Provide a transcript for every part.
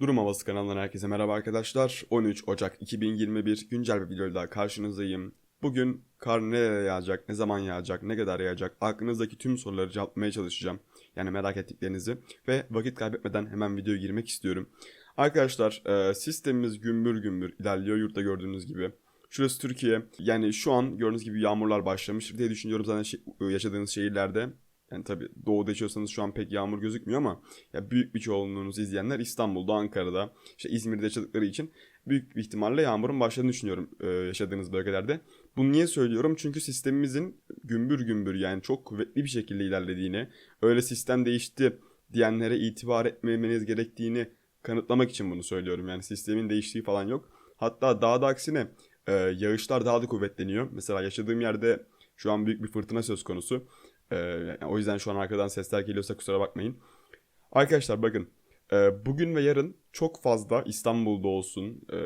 Durum Havası kanalından herkese merhaba arkadaşlar. 13 Ocak 2021 güncel bir videoyla daha karşınızdayım. Bugün kar nereye yağacak, ne zaman yağacak, ne kadar yağacak aklınızdaki tüm soruları cevaplamaya çalışacağım. Yani merak ettiklerinizi ve vakit kaybetmeden hemen videoya girmek istiyorum. Arkadaşlar e, sistemimiz gümbür gümbür ilerliyor yurtta gördüğünüz gibi. Şurası Türkiye. Yani şu an gördüğünüz gibi yağmurlar başlamış diye düşünüyorum zaten yaşadığınız şehirlerde. Yani tabii doğuda yaşıyorsanız şu an pek yağmur gözükmüyor ama ya büyük bir çoğunluğunuz izleyenler İstanbul'da, Ankara'da, işte İzmir'de yaşadıkları için büyük bir ihtimalle yağmurun başladığını düşünüyorum e, yaşadığınız bölgelerde. Bunu niye söylüyorum? Çünkü sistemimizin gümbür gümbür yani çok kuvvetli bir şekilde ilerlediğini, öyle sistem değişti diyenlere itibar etmemeniz gerektiğini kanıtlamak için bunu söylüyorum. Yani sistemin değiştiği falan yok. Hatta daha da aksine e, yağışlar daha da kuvvetleniyor. Mesela yaşadığım yerde şu an büyük bir fırtına söz konusu. Ee, o yüzden şu an arkadan sesler geliyorsa kusura bakmayın. Arkadaşlar bakın e, bugün ve yarın çok fazla İstanbul'da olsun, e,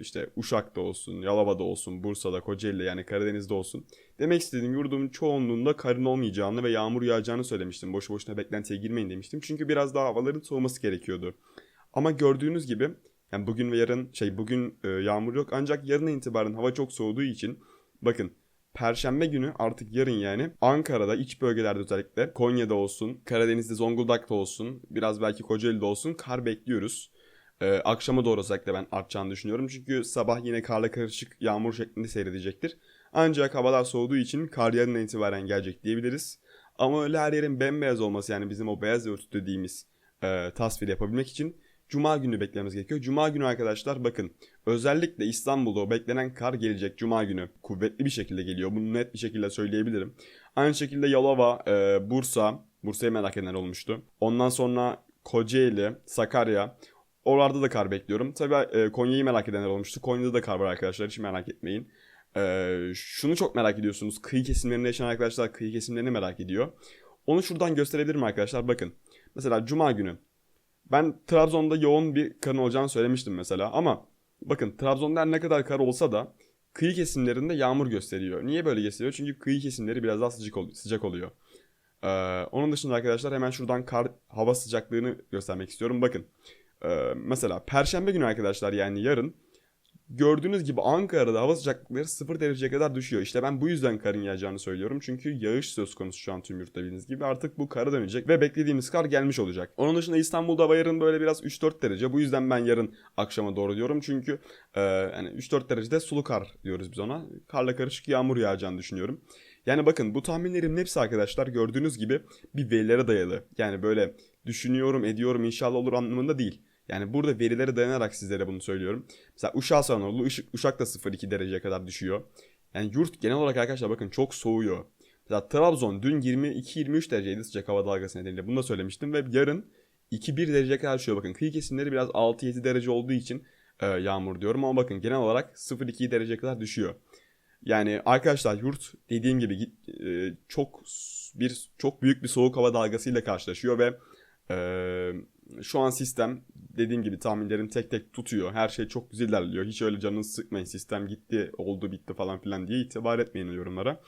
işte Uşak'ta olsun, Yalova'da olsun, Bursa'da, Kocaeli'de yani Karadeniz'de olsun. Demek istediğim yurdumun çoğunluğunda karın olmayacağını ve yağmur yağacağını söylemiştim. Boşu boşuna beklentiye girmeyin demiştim. Çünkü biraz daha havaların soğuması gerekiyordu. Ama gördüğünüz gibi yani bugün ve yarın şey bugün e, yağmur yok ancak yarın itibaren hava çok soğuduğu için bakın Perşembe günü artık yarın yani Ankara'da iç bölgelerde özellikle Konya'da olsun, Karadeniz'de Zonguldak'ta olsun, biraz belki Kocaeli'de olsun kar bekliyoruz. Ee, akşama doğru özellikle ben artacağını düşünüyorum. Çünkü sabah yine karla karışık yağmur şeklinde seyredecektir. Ancak havalar soğuduğu için kar yarından itibaren gelecek diyebiliriz. Ama öyle her yerin bembeyaz olması yani bizim o beyaz örtü dediğimiz e, tasvir yapabilmek için Cuma günü beklememiz gerekiyor. Cuma günü arkadaşlar bakın özellikle İstanbul'da o beklenen kar gelecek Cuma günü. Kuvvetli bir şekilde geliyor. Bunu net bir şekilde söyleyebilirim. Aynı şekilde Yalova, e, Bursa, Bursa'yı merak eden olmuştu. Ondan sonra Kocaeli, Sakarya. Oralarda da kar bekliyorum. Tabii e, Konya'yı merak edenler olmuştu. Konya'da da kar var arkadaşlar hiç merak etmeyin. E, şunu çok merak ediyorsunuz. Kıyı kesimlerinde yaşayan arkadaşlar kıyı kesimlerini merak ediyor. Onu şuradan gösterebilirim arkadaşlar. Bakın. Mesela Cuma günü ben Trabzon'da yoğun bir karın olacağını söylemiştim mesela ama bakın Trabzon'da ne kadar kar olsa da kıyı kesimlerinde yağmur gösteriyor. Niye böyle gösteriyor? Çünkü kıyı kesimleri biraz daha sıcak, ol- sıcak oluyor. Ee, onun dışında arkadaşlar hemen şuradan kar hava sıcaklığını göstermek istiyorum. Bakın ee, mesela Perşembe günü arkadaşlar yani yarın Gördüğünüz gibi Ankara'da hava sıcaklıkları 0 dereceye kadar düşüyor. İşte ben bu yüzden karın yağacağını söylüyorum. Çünkü yağış söz konusu şu an tüm yurtta bildiğiniz gibi. Artık bu kara dönecek ve beklediğimiz kar gelmiş olacak. Onun dışında İstanbul'da hava yarın böyle biraz 3-4 derece. Bu yüzden ben yarın akşama doğru diyorum. Çünkü e, yani 3-4 derecede sulu kar diyoruz biz ona. Karla karışık yağmur yağacağını düşünüyorum. Yani bakın bu tahminlerin hepsi arkadaşlar gördüğünüz gibi bir verilere dayalı. Yani böyle düşünüyorum ediyorum inşallah olur anlamında değil. Yani burada verilere dayanarak sizlere bunu söylüyorum. Mesela Uşak Sanoğlu, Uşak, da 0-2 dereceye kadar düşüyor. Yani yurt genel olarak arkadaşlar bakın çok soğuyor. Mesela Trabzon dün 22-23 dereceydi sıcak hava dalgası nedeniyle. Bunu da söylemiştim ve yarın 2-1 dereceye kadar düşüyor. Bakın kıyı kesimleri biraz 6-7 derece olduğu için e, yağmur diyorum ama bakın genel olarak 0-2 dereceye kadar düşüyor. Yani arkadaşlar yurt dediğim gibi e, çok bir çok büyük bir soğuk hava dalgasıyla karşılaşıyor ve e, şu an sistem dediğim gibi tahminlerim tek tek tutuyor. Her şey çok güzel ilerliyor. Hiç öyle canınızı sıkmayın. Sistem gitti, oldu, bitti falan filan diye itibar etmeyin yorumlara.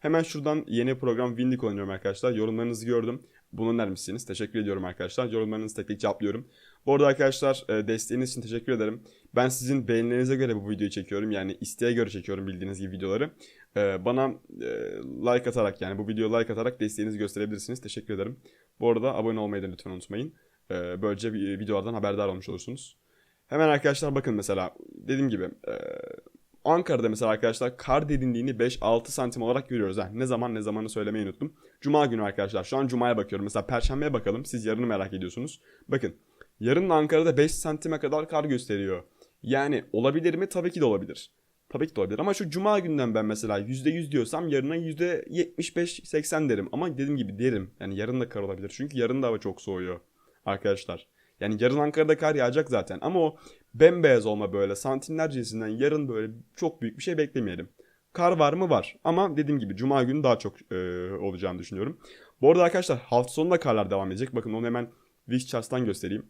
Hemen şuradan yeni program Windy kullanıyorum arkadaşlar. Yorumlarınızı gördüm. Bunu öner misiniz? Teşekkür ediyorum arkadaşlar. Yorumlarınızı tek tek cevaplıyorum. Bu arada arkadaşlar e, desteğiniz için teşekkür ederim. Ben sizin beğenilerinize göre bu videoyu çekiyorum. Yani isteğe göre çekiyorum bildiğiniz gibi videoları. E, Bana e, like atarak yani bu videoya like atarak desteğinizi gösterebilirsiniz. Teşekkür ederim. Bu arada abone olmayı da lütfen unutmayın. Ee, Böylece bir videolardan haberdar olmuş olursunuz. Hemen arkadaşlar bakın mesela dediğim gibi e, Ankara'da mesela arkadaşlar kar derinliğini 5-6 santim olarak görüyoruz. Ha, ne zaman ne zamanı söylemeyi unuttum. Cuma günü arkadaşlar şu an Cuma'ya bakıyorum. Mesela Perşembe'ye bakalım siz yarını merak ediyorsunuz. Bakın yarın Ankara'da 5 santime kadar kar gösteriyor. Yani olabilir mi? Tabii ki de olabilir. Tabii ki de olabilir ama şu cuma günden ben mesela %100 diyorsam yarına %75-80 derim. Ama dediğim gibi derim. Yani yarın da kar olabilir. Çünkü yarın da hava çok soğuyor arkadaşlar. Yani yarın Ankara'da kar yağacak zaten ama o bembeyaz olma böyle santimlercesinden yarın böyle çok büyük bir şey beklemeyelim. Kar var mı? Var. Ama dediğim gibi cuma günü daha çok e, olacağını düşünüyorum. Bu arada arkadaşlar hafta sonunda karlar devam edecek. Bakın onu hemen Wishcharts'tan göstereyim.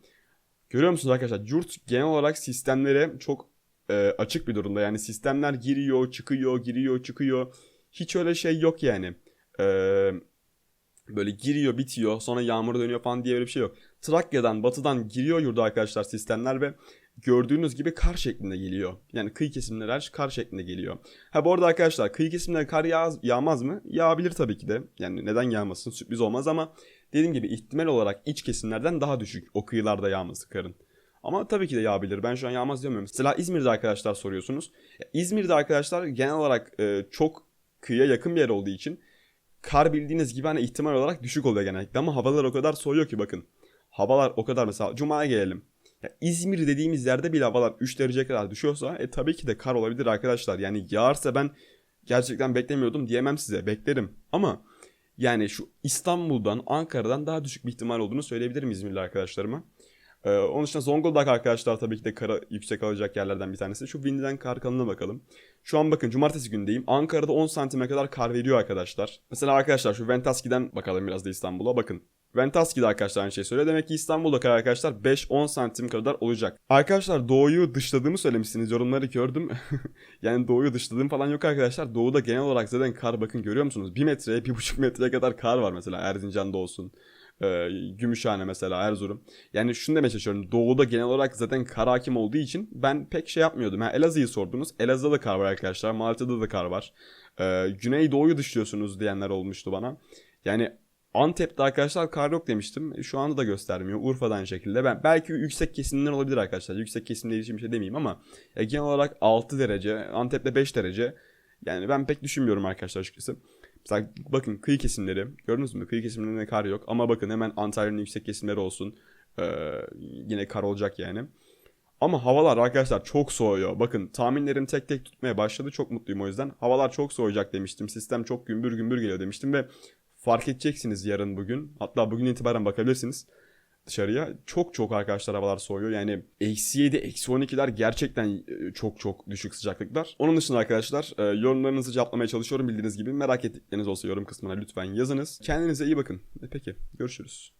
Görüyor musunuz arkadaşlar? Yurt genel olarak sistemlere çok e, açık bir durumda. Yani sistemler giriyor, çıkıyor, giriyor, çıkıyor. Hiç öyle şey yok yani. E, böyle giriyor, bitiyor, sonra yağmura dönüyor falan diye böyle bir şey yok. Trakya'dan, batıdan giriyor yurda arkadaşlar sistemler ve gördüğünüz gibi kar şeklinde geliyor. Yani kıyı kesimleri hariç kar şeklinde geliyor. Ha bu arada arkadaşlar kıyı kesimleri kar yağ, yağmaz mı? Yağabilir tabii ki de. Yani neden yağmasın sürpriz olmaz ama dediğim gibi ihtimal olarak iç kesimlerden daha düşük o kıyılarda yağması karın. Ama tabii ki de yağabilir. Ben şu an yağmaz demiyorum. Mesela İzmir'de arkadaşlar soruyorsunuz. İzmir'de arkadaşlar genel olarak e, çok kıyıya yakın bir yer olduğu için kar bildiğiniz gibi hani ihtimal olarak düşük oluyor genellikle ama havalar o kadar soğuyor ki bakın. Havalar o kadar mesela Cuma'ya gelelim. Ya İzmir dediğimiz yerde bile havalar 3 derece kadar düşüyorsa e tabii ki de kar olabilir arkadaşlar. Yani yağarsa ben gerçekten beklemiyordum diyemem size. Beklerim. Ama yani şu İstanbul'dan, Ankara'dan daha düşük bir ihtimal olduğunu söyleyebilirim İzmirli arkadaşlarıma. Ee, onun dışında Zonguldak arkadaşlar tabii ki de kara yüksek alacak yerlerden bir tanesi. Şu Windy'den kar kalınlığına bakalım. Şu an bakın cumartesi gündeyim. Ankara'da 10 santime kadar kar veriyor arkadaşlar. Mesela arkadaşlar şu Ventaski'den bakalım biraz da İstanbul'a. Bakın Ventaski'de arkadaşlar aynı şey söylüyor. Demek ki İstanbul'da kar arkadaşlar 5-10 santim kadar olacak. Arkadaşlar doğuyu dışladığımı söylemişsiniz. Yorumları gördüm. yani doğuyu dışladığım falan yok arkadaşlar. Doğuda genel olarak zaten kar bakın görüyor musunuz? 1 metreye 1,5 metreye kadar kar var mesela Erzincan'da olsun. Ee, Gümüşhane mesela Erzurum. Yani şunu demeye çalışıyorum. Doğuda genel olarak zaten kar hakim olduğu için ben pek şey yapmıyordum. Yani Elazığ'ı sordunuz. Elazığ'da da kar var arkadaşlar. Malatya'da da kar var. Ee, Güneydoğu'yu dışlıyorsunuz diyenler olmuştu bana. Yani Antep'te arkadaşlar kar yok demiştim. E, Şu anda da göstermiyor. Urfa'da aynı şekilde. Ben belki yüksek kesimler olabilir arkadaşlar. Yüksek kesimle ilgili bir şey demeyeyim ama genel olarak 6 derece, Antep'te 5 derece. Yani ben pek düşünmüyorum arkadaşlar açıkçası. Mesela bakın kıyı kesimleri. Gördünüz mü? Kıyı kesimlerinde kar yok. Ama bakın hemen Antalya'nın yüksek kesimleri olsun. Ee, yine kar olacak yani. Ama havalar arkadaşlar çok soğuyor. Bakın tahminlerim tek tek tutmaya başladı. Çok mutluyum o yüzden. Havalar çok soğuyacak demiştim. Sistem çok gümbür gümbür geliyor demiştim ve fark edeceksiniz yarın bugün. Hatta bugün itibaren bakabilirsiniz dışarıya. Çok çok arkadaşlar havalar soğuyor. Yani eksi 7, eksi 12'ler gerçekten e, çok çok düşük sıcaklıklar. Onun dışında arkadaşlar e, yorumlarınızı cevaplamaya çalışıyorum bildiğiniz gibi. Merak ettikleriniz olsa yorum kısmına lütfen yazınız. Kendinize iyi bakın. E, Peki görüşürüz.